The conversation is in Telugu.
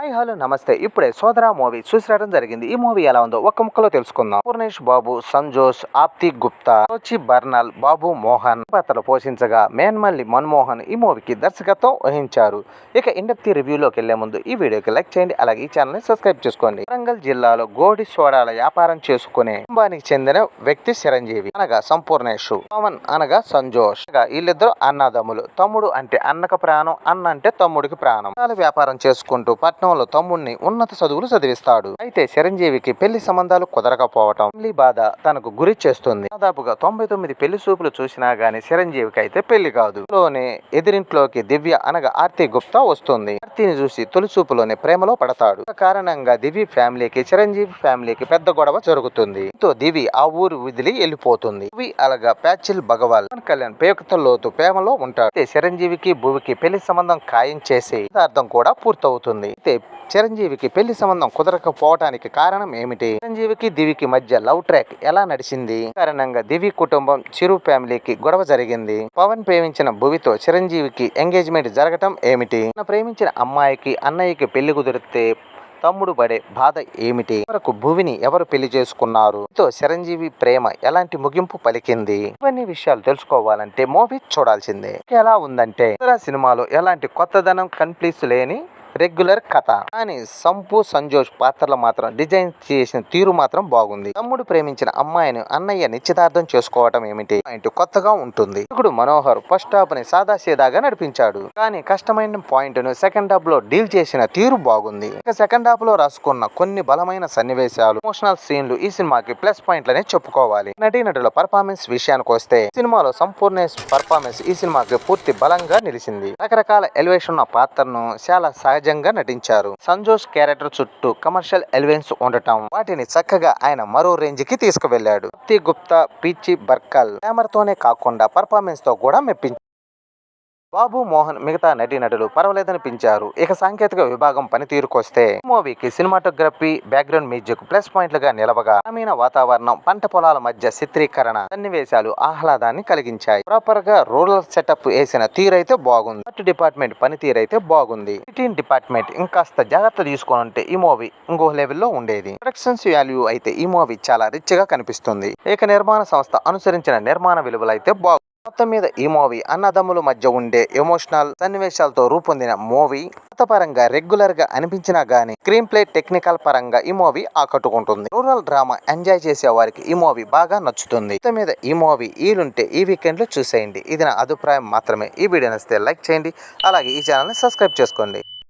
హాయ్ హలో నమస్తే. ఇప్పుడే సోదరా మూవీ చూసిరావడం జరిగింది. ఈ మూవీ ఎలా ఉందో ఒక్క ముక్కలో తెలుసుకుందాం. పూర్ణేష్ బాబు సంజోష్ ఆప్తి గుప్తా సోచి బర్నల్ బాబు మోహన్ పాత్రలు పోషించగా మేన్మల్లి మన్మోహన్ ఈ మూవీకి దర్శకత్వం వహించారు. ఇక ఇండక్తి రివ్యూలోకి వెళ్ళే ముందు ఈ వీడియోకి లైక్ చేయండి. అలాగే ఈ ఛానల్ని సబ్స్క్రైబ్ చేసుకోండి. వరంగల్ జిల్లాలో గోడి సోడాల వ్యాపారం చేసుకునే కుటుంబానికి చెందిన వ్యక్తి చిరంజీవి. అనగా సంపూర్ణేష్. పవన్ అనగా సంజోష్. అనగా వీళ్ళిద్దరు అన్నదమ్ములు. తమ్ముడు అంటే అన్నకు ప్రాణం అన్న అంటే తమ్ముడికి ప్రాణం. చాలా వ్యాపారం చేసుకుంటూ పట్నం పట్నంలో తమ్ముడిని ఉన్నత చదువులు చదివిస్తాడు. అయితే చిరంజీవికి పెళ్ళి సంబంధాలు కుదరకపోవటం ఫ్యామిలీ బాధ తనకు గురి చేస్తుంది. దాదాపుగా తొంభై తొమ్మిది పెళ్ళి చూపులు చూసినా గానీ చిరంజీవికి అయితే పెళ్ళి కాదు. లోనే ఎదిరింట్లోకి దివ్య అనగా ఆర్తి గుప్తా వస్తుంది. ఆర్తిని చూసి తొలి చూపులోనే ప్రేమలో పడతాడు. కారణంగా దివ్య ఫ్యామిలీకి చిరంజీవి ఫ్యామిలీకి పెద్ద గొడవ జరుగుతుంది. దీంతో దివి ఆ ఊరు వదిలి వెళ్ళిపోతుంది. దివి అలాగా ప్యాచిల్ భగవాల్ కళ్యాణ్ పేకతలోతు ప్రేమలో ఉంటాడు. అయితే చిరంజీవికి భువికి పెళ్ళి సంబంధం ఖాయం చేసి అర్థం కూడా పూర్తవుతుంది. అయితే చిరంజీవికి పెళ్ళి సంబంధం కుదరకపోవటానికి కారణం ఏమిటి? చిరంజీవికి దివికి మధ్య లవ్ ట్రాక్ ఎలా నడిచింది? కారణంగా దివి కుటుంబం చిరు ఫ్యామిలీకి గొడవ జరిగింది. పవన్ ప్రేమించిన భువితో చిరంజీవికి ఎంగేజ్మెంట్ జరగటం ఏమిటి? తన ప్రేమించిన అమ్మాయికి అన్నయ్యకి పెళ్ళి కుదిరితే తమ్ముడు పడే బాధ ఏమిటి? వరకు భువిని ఎవరు పెళ్ళి చేసుకున్నారు? తో చిరంజీవి ప్రేమ ఎలాంటి ముగింపు పలికింది? ఇవన్నీ విషయాలు తెలుసుకోవాలంటే మూవీ చూడాల్సిందే. ఎలా ఉందంటే సినిమాలో ఎలాంటి కొత్తదనం కన్ఫ్లిక్ట్స్ లేని రెగ్యులర్ కథ. కానీ సంపు సంజోష్ పాత్రలు మాత్రం డిజైన్ చేసిన తీరు మాత్రం బాగుంది. తమ్ముడు ప్రేమించిన అమ్మాయిని అన్నయ్య నిశ్చితార్థం చేసుకోవటం ఏమిటి? పాయింట్ కొత్తగా ఉంటుంది. ఇప్పుడు మనోహర్ ఫస్ట్ హాఫ్ని సాదాసీదాగా నడిపించాడు. కానీ కష్టమైన పాయింట్ను సెకండ్ హాఫ్లో డీల్ చేసిన తీరు బాగుంది. ఇక సెకండ్ హాఫ్లో రాసుకున్న కొన్ని బలమైన సన్నివేశాలు ఎమోషనల్ సీన్లు ఈ సినిమాకి ప్లస్ పాయింట్లనే చెప్పుకోవాలి. నటీనటుల పర్ఫార్మెన్స్ విషయానికి వస్తే సినిమాలో సంపూర్ణ పర్ఫార్మెన్స్ ఈ సినిమాకి పూర్తి బలంగా నిలిచింది. రకరకాల ఎలివేషన్ ఉన్న పాత్రను చాలా సహజ సహజంగా నటించారు. సంజోష్ క్యారెక్టర్ చుట్టూ కమర్షియల్ ఎలివెన్స్ ఉండటం వాటిని చక్కగా ఆయన మరో రేంజ్కి తీసుకువెళ్ళాడు గుప్తా పిచ్చి బర్కల్ గ్లామర్ తోనే కాకుండా పర్ఫార్మెన్స్తో కూడా మెప్పించారు. బాబు మోహన్ మిగతా నటీనటులు పర్వాలేదనిపించారు. ఇక సాంకేతిక విభాగం పనితీరుకొస్తే ఈ మూవీకి సినిమాటోగ్రఫీ బ్యాక్గ్రౌండ్ మ్యూజిక్ ప్లస్ పాయింట్లుగా నిలవగా గ్రామీణ వాతావరణం పంట పొలాల మధ్య చిత్రీకరణ సన్నివేశాలు ఆహ్లాదాన్ని కలిగించాయి. ప్రాపర్గా రూరల్ సెటప్ వేసిన తీరైతే బాగుంది. ఆర్ట్ డిపార్ట్మెంట్ పనితీరైతే బాగుంది. ఎడిటింగ్ డిపార్ట్మెంట్ ఇంకాస్త జాగ్రత్త తీసుకొని ఉంటే ఈ మూవీ ఇంకో లెవెల్లో ఉండేది. ప్రొడక్షన్స్ వాల్యూ అయితే ఈ మూవీ చాలా రిచ్గా కనిపిస్తుంది. ఏక నిర్మాణ సంస్థ అనుసరించిన నిర్మాణ విలువలు అయితే బాగు మొత్తం మీద ఈ మూవీ అన్నదమ్ముల మధ్య ఉండే ఎమోషనల్ సన్నివేశాలతో రూపొందిన మూవీ పరంగా రెగ్యులర్గా అనిపించినా గానీ స్క్రీన్ ప్లే టెక్నికల్ పరంగా ఈ మూవీ ఆకట్టుకుంటుంది. రూరల్ డ్రామా ఎంజాయ్ చేసే వారికి ఈ మూవీ బాగా నచ్చుతుంది. మొత్తం మీద ఈ మూవీ ఈలుంటే ఈ వీకెండ్లో చూసేయండి. ఇది నా అభిప్రాయం మాత్రమే. ఈ వీడియో నచ్చితే లైక్ చేయండి. అలాగే ఈ ఛానల్ని సబ్స్క్రైబ్ చేసుకోండి.